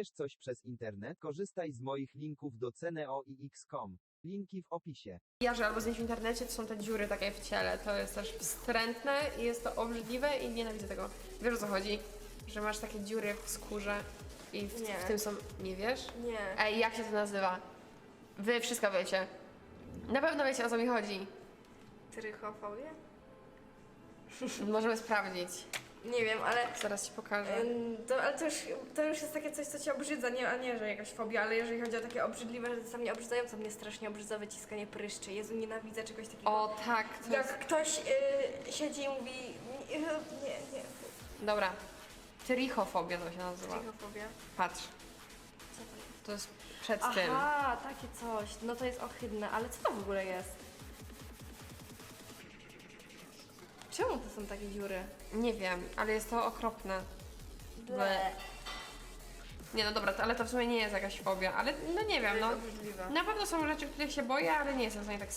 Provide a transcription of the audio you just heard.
Kupujesz coś przez internet? Korzystaj z moich linków do Ceneo i X.com. Linki w opisie. Jarzy albo zdjęć w internecie, to są te dziury takie w ciele. To jest też wstrętne i jest to obrzydliwe i nienawidzę tego. Wiesz o co chodzi? Że masz takie dziury w skórze i w, Nie. w tym są... Nie wiesz? Nie. Ej, jak się to nazywa? Wy wszystko wiecie. Na pewno wiecie o co mi chodzi. Trychofobię? Możemy sprawdzić. Nie wiem, ale... Zaraz ci pokażę. Ym, To, ale to już, to już jest takie coś, co cię obrzydza, nie, a nie, że jakaś fobia, ale jeżeli chodzi o takie obrzydliwe rzeczy, co mnie obrzydzają, to mnie strasznie obrzydza wyciskanie pryszczy. Jezu, nienawidzę czegoś takiego. O tak, to jest... Jak ktoś y, siedzi i mówi, nie, nie, nie, Dobra. Trichofobia to się nazywa. trychofobia. Patrz, Co to jest? to jest przed tym. Aha, takie coś. No to jest ohydne, ale co to w ogóle jest? Czemu to są takie dziury? Nie wiem, ale jest to okropne. Ble. Nie no dobra, to, ale to w sumie nie jest jakaś fobia, ale no nie wiem, no. Obrzydliwe. Na pewno są rzeczy, których się boję, ale nie jestem w stanie tak